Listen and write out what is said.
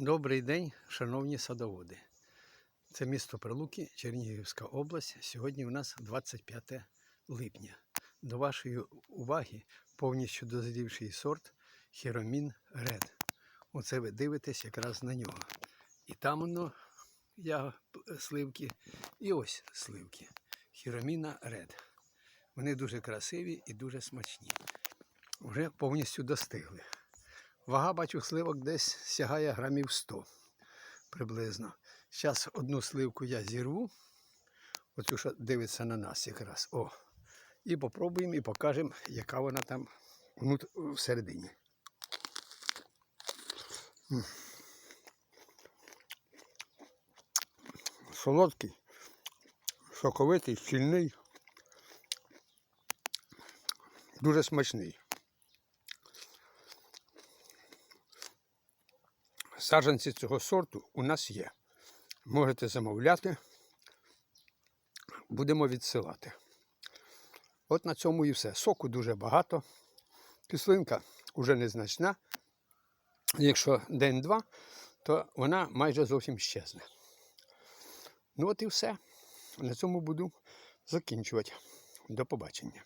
Добрий день, шановні садоводи. Це місто Прилуки, Чернігівська область. Сьогодні у нас 25 липня. До вашої уваги повністю дозрівший сорт Хіромін Ред. Оце ви дивитесь якраз на нього. І там воно я сливки, і ось сливки. Хіроміна Ред. Вони дуже красиві і дуже смачні. Вже повністю достигли. Вага бачу сливок десь сягає грамів 100 приблизно. Зараз одну сливку я зірву. Оцю, що дивиться на нас якраз. О. І попробуємо і покажемо, яка вона там всередині. Солодкий, соковитий, щільний. Дуже смачний. Саджанці цього сорту у нас є. Можете замовляти, будемо відсилати. От на цьому і все. Соку дуже багато. Кислинка вже незначна. Якщо день-два, то вона майже зовсім щезне. Ну от і все. На цьому буду закінчувати. До побачення.